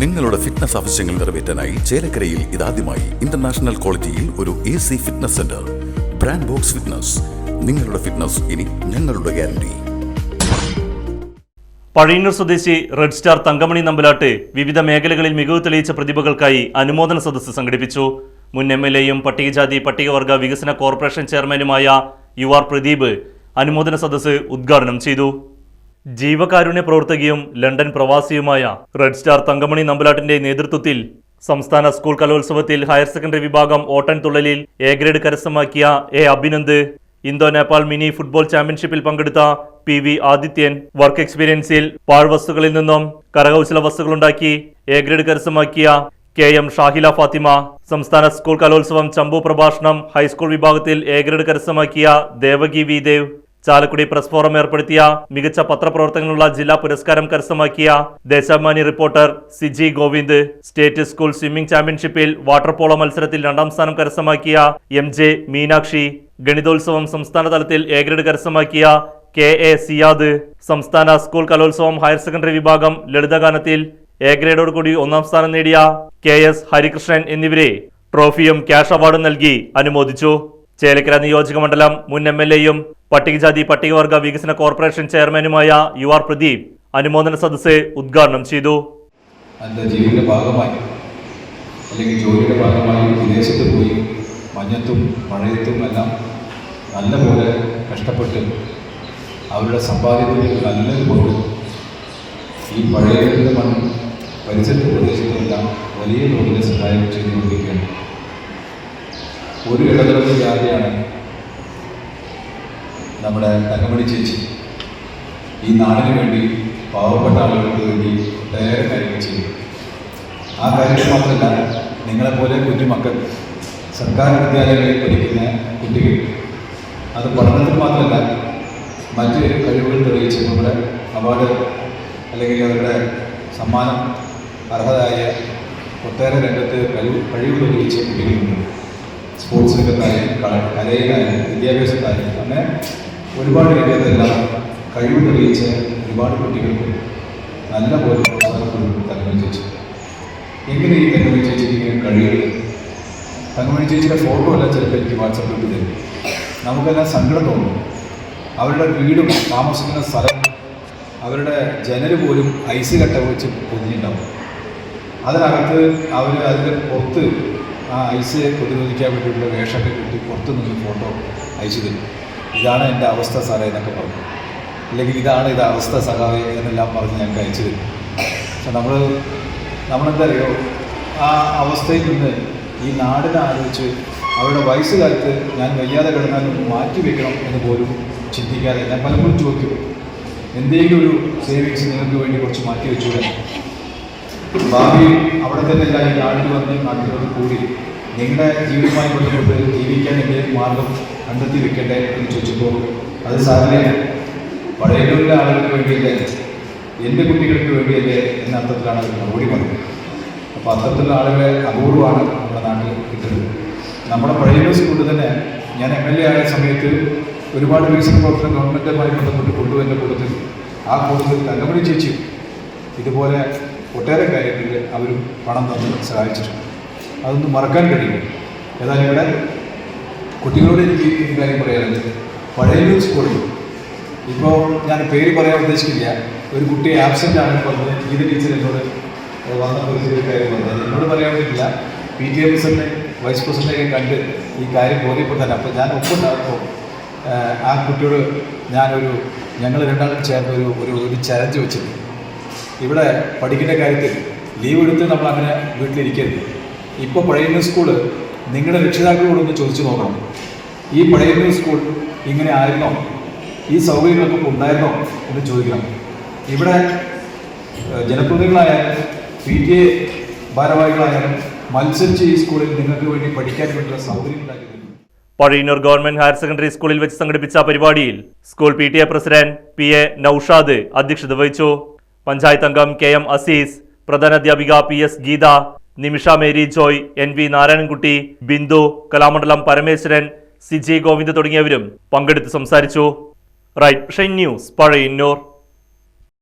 നിങ്ങളുടെ ഫിറ്റ്നസ് ആവശ്യങ്ങൾ നിറവേറ്റാനായി ചേലക്കരയിൽ ഇതാദ്യമായി ഇന്റർനാഷണൽ ക്വാളിറ്റിയിൽ ഒരു A C fitness centre brand box fitness നിങ്ങളുടെ ഫിറ്റ്നസ് ഇനി ഞങ്ങളുടെ ഗ്യാരണ്ടി പഴയന്നൂർ സ്വദേശി റെഡ് സ്റ്റാർ തങ്കമണി നമ്പലാട്ട് വിവിധ മേഖലകളിൽ മികവ് തെളിയിച്ച പ്രതിഭകൾക്കായി അനുമോദന സദസ്സ് സംഘടിപ്പിച്ചു. മുൻ എം എൽ എയും പട്ടികജാതി പട്ടികവർഗ വികസന കോർപ്പറേഷൻ ചെയർമാനുമായ യു ആർ പ്രദീപ് അനുമോദന സദസ്സ് ഉദ്ഘാടനം ചെയ്തു. ജീവകാരുണ്യ പ്രവർത്തകയും ലണ്ടൻ പ്രവാസിയുമായ റെഡ് സ്റ്റാർ തങ്കമണി നമ്പലാട്ടിന്റെ നേതൃത്വത്തിൽ സംസ്ഥാന സ്കൂൾ കലോത്സവത്തിൽ ഹയർ സെക്കൻഡറി വിഭാഗം ഓട്ടൻ തുള്ളലിൽ എ ഗ്രേഡ് കരസ്ഥമാക്കിയ A Abhinand Indo Nepal mini football ചാമ്പ്യൻഷിപ്പിൽ പങ്കെടുത്ത പി വി ആദിത്യൻ വർക്ക് എക്സ്പീരിയൻസിൽ പാഴ്വസ്തുക്കളിൽ നിന്നും കരകൗശല വസ്തുക്കളുണ്ടാക്കി എ ഗ്രേഡ് കരസ്ഥമാക്കിയ കെ എം ഷാഹില ഫാത്തിമ സംസ്ഥാന സ്കൂൾ കലോത്സവം ചമ്പു പ്രഭാഷണം ഹൈസ്കൂൾ വിഭാഗത്തിൽ എ ഗ്രേഡ് കരസ്ഥമാക്കിയ Devaki V Dev. Chalakudy press forum ഏർപ്പെടുത്തിയ മികച്ച പത്രപ്രവർത്തനങ്ങളുള്ള ജില്ലാ പുരസ്കാരം കരസ്ഥമാക്കിയ Deshabhimani reporter Siji Govind state school swimming ചാമ്പ്യൻഷിപ്പിൽ വാട്ടർ പോളോ മത്സരത്തിൽ രണ്ടാം സ്ഥാനം കരസ്ഥമാക്കിയ എം ജെ മീനാക്ഷി ഗണിതോത്സവം സംസ്ഥാന തലത്തിൽ എ ഗ്രേഡ് കരസ്ഥമാക്കിയ കെ എ സിയാദ് സംസ്ഥാന സ്കൂൾ കലോത്സവം ഹയർ സെക്കൻഡറി വിഭാഗം ലളിതഗാനത്തിൽ എ ഗ്രേഡോട് കൂടി ഒന്നാം സ്ഥാനം നേടിയ കെ എസ് ഹരികൃഷ്ണൻ എന്നിവരെ ട്രോഫിയും ക്യാഷ് അവാർഡും നൽകി അനുമോദിച്ചു. ചേലക്കര നിയോജക മണ്ഡലം മുൻ എം എൽ എയും പട്ടികജാതി പട്ടികവർഗ വികസന കോർപ്പറേഷൻ ചെയർമാനുമായ യു ആർ പ്രദീപ് അനുമോദന സദസ്സ് ഉദ്ഘാടനം ചെയ്തു. ജീവിതത്തിന്റെ ഭാഗമായി അല്ലെങ്കിൽ ജോലിയുടെ ഭാഗമായി വിദേശത്ത് പോയി മഞ്ഞത്തും മഴയത്തും എല്ലാം നല്ലപോലെ കഷ്ടപ്പെട്ട് അവരുടെ സമ്പാദ്യത്തിൽ നല്ലൊരു പോലെ ഈ പഴയ മണ്ണ് പരിസര പ്രദേശത്തുമെല്ലാം വലിയ തോതിൽ സഹായം ചെയ്തുകൊണ്ടിരിക്കുകയാണ്. ഒരു ഇടതലത്തിൽ ജാതിയാണ് നമ്മുടെ തങ്കമണി ചേച്ചി ഈ നാടിന് വേണ്ടി പാവപ്പെട്ട ആളുകൾക്ക് വേണ്ടി ഒട്ടേറെ കാര്യങ്ങൾ ചെയ്യും ആ കാര്യങ്ങൾ മാത്രമല്ല നിങ്ങളെപ്പോലെ കുഞ്ഞുമക്കൾ സർക്കാർ വിദ്യാലയങ്ങളിൽ പഠിക്കുന്ന കുട്ടികൾ അത് പഠനത്തിൽ മാത്രമല്ല മറ്റ് കഴിവുകൾ തെളിയിച്ച് നമ്മുടെ അവാർഡ് അല്ലെങ്കിൽ അവരുടെ സമ്മാനം അർഹതായ ഒട്ടേറെ രംഗത്ത് കഴിവ് കഴിവ് തെളിയിച്ച കുട്ടികളുണ്ട്. സ്പോർട്സ് രംഗത്തായാലും കലയിലായാലും വിദ്യാഭ്യാസത്തായാലും അങ്ങനെ ഒരുപാട് രംഗത്തെല്ലാം കഴിവ് തെളിയിച്ച ഒരുപാട് കുട്ടികൾക്ക് നല്ല പോലെ തങ്ങമണി ചേച്ചി. എങ്ങനെ ഈ തങ്കമണി ചേച്ചിക്ക് ഇങ്ങനെ കഴിയുന്നത് തങ്കമണി ചേച്ചിയുടെ ഫോട്ടോ എല്ലാം ചിലപ്പോൾ എനിക്ക് വാട്സപ്പിൽ ഇട്ട് തരും. നമുക്കെല്ലാം സങ്കടം തോന്നും. അവരുടെ വീടും താമസിക്കുന്ന സ്ഥലം അവരുടെ ജനൽ പോലും ഐസ് കട്ട വെച്ച് പൊതിഞ്ഞിട്ടുണ്ടാവും. അതിനകത്ത് അവർ അതിന്റെ പുറത്ത് ആ ഐസ് പ്രതിരോധിക്കാൻ വേണ്ടിയിട്ടുള്ള വേഷമൊക്കെ കിട്ടി പുറത്ത് നിന്ന് ഫോട്ടോ അയച്ചു തരും. ഇതാണ് എന്റെ അവസ്ഥ സാറേ എന്നൊക്കെ പറഞ്ഞു. അല്ലെങ്കിൽ ഇതാണ് ഇത് അവസ്ഥ സഖാവേ എന്നെല്ലാം പറഞ്ഞ് ഞങ്ങൾക്ക് അയച്ചു തരും. പക്ഷെ നമ്മൾ നമ്മളെന്താ അറിയോ? ആ അവസ്ഥയിൽ നിന്ന് ഈ നാടിനെ ആലോചിച്ച് അവരുടെ വയസ്സുകാലത്ത് ഞാൻ വയ്യാതെ കിടന്നാലും മാറ്റി വെക്കണം എന്ന് പോലും ചിന്തിക്കാതെ ഞാൻ പലപ്പോഴും ചോദിക്കും എന്തെങ്കിലും ഒരു സേവിങ്സ് നിങ്ങൾക്ക് വേണ്ടി കുറച്ച് മാറ്റി വെച്ചൂടെ? ഭാവി അവിടെ തന്നെ ഈ നാട്ടിൽ വന്ന് നാട്ടിലോട്ട് കൂടി നിങ്ങളുടെ ജീവിതവുമായി ബന്ധപ്പെട്ട് ജീവിക്കാൻ എന്തെങ്കിലും മാർഗം കണ്ടെത്തി വെക്കട്ടെ എന്ന് ചോദിച്ചപ്പോൾ അത് സാറിനെ പഴയലുള്ള ആളുകൾക്ക് വേണ്ടിയല്ലേ എന്റെ കുട്ടികൾക്ക് വേണ്ടിയല്ലേ എന്ന അർത്ഥത്തിലാണ് അവർ മറുപടി പറഞ്ഞത്. അപ്പോൾ അത്തരത്തിലുള്ള ആളുകളെ അപൂർവമാണ് നമ്മുടെ നാട്ടിൽ കിട്ടുന്നത്. നമ്മുടെ പഴയ സ്കൂളിൽ തന്നെ ഞാൻ എം എൽ എ ആയ സമയത്ത് ഒരുപാട് വികസന പ്രവർത്തനം ഗവൺമെന്റുമായി ബന്ധപ്പെട്ട് കൊണ്ടുവന്ന കൂട്ടത്തിൽ ആ കൂട്ടത്തിൽ തങ്കമണി ചേച്ചിയും ഇതുപോലെ ഒട്ടേറെ കാര്യങ്ങളിൽ അവരും പണം തന്ന് സഹായിച്ചിട്ടുണ്ട്. അതൊന്നും മറക്കാൻ കഴിയും. ഏതായാലും ഇവിടെ കുട്ടികളോട് എനിക്ക് ഈ കാര്യം പറയാനുള്ളത് പഴയ സ്കൂളിൽ ഇപ്പോൾ ഞാൻ പേര് പറയാൻ ഉദ്ദേശിക്കില്ല. ഒരു കുട്ടി ആബ്സെന്റ് ആണെന്ന് പറഞ്ഞത് ഗീത ടീച്ചർ എന്നോട് വന്നപ്പോൾ ഒരു കാര്യം പറഞ്ഞത് എന്നോട് പറയാൻ പറ്റില്ല. P T M president vice പ്രസിഡന്റെയൊക്കെ കണ്ട് ഈ കാര്യം ബോധ്യപ്പെട്ടാൽ അപ്പോൾ ഞാൻ ഒപ്പുണ്ടാകുമ്പോൾ ആ കുട്ടിയോട് ഞാനൊരു ഞങ്ങൾ രണ്ടാളും ചേർന്ന് ഒരു ഒരു ഒരു ചലഞ്ച് വെച്ചിട്ടുണ്ട് ഇവിടെ പഠിക്കേണ്ട കാര്യത്തിൽ ലീവ് എടുത്ത് നമ്മൾ അങ്ങനെ വീട്ടിലിരിക്കരുത്. ഇപ്പോൾ പഴയ സ്കൂൾ നിങ്ങളുടെ രക്ഷിതാക്കളോടൊന്ന് ചോദിച്ചു നോക്കണം. ഈ പഴയ സ്കൂൾ ഇങ്ങനെ ആയിരുന്നോ? ഈ സൗകര്യങ്ങളൊക്കെ ഉണ്ടായിരുന്നോ എന്ന് ചോദിക്കണം. ഇവിടെ ജനപ്രതിനിധികളായാലും പി ടി എ ഭാരവാഹികളായാലും മത്സരിച്ച് ഈ സ്കൂളിൽ നിങ്ങൾക്ക് വേണ്ടി പഠിക്കാൻ വേണ്ടിയുള്ള സൗകര്യം ഉണ്ടാക്കി പഴയന്നൂർ ഗവൺമെന്റ് ഹയർ സെക്കൻഡറി സ്കൂളിൽ വെച്ച് സംഘടിപ്പിച്ച പരിപാടിയിൽ school P T A president P A Noushad അധ്യക്ഷത വഹിച്ചു. പഞ്ചായത്ത് അംഗം K M Azeez പ്രധാനാധ്യാപിക P S Geetha Nimisha Mary Joy N V Narayanankutty Bindu Kalamandalam Parameswaran Siji Govind തുടങ്ങിയവരും പങ്കെടുത്ത് സംസാരിച്ചു. Right shine news Pazhayannur.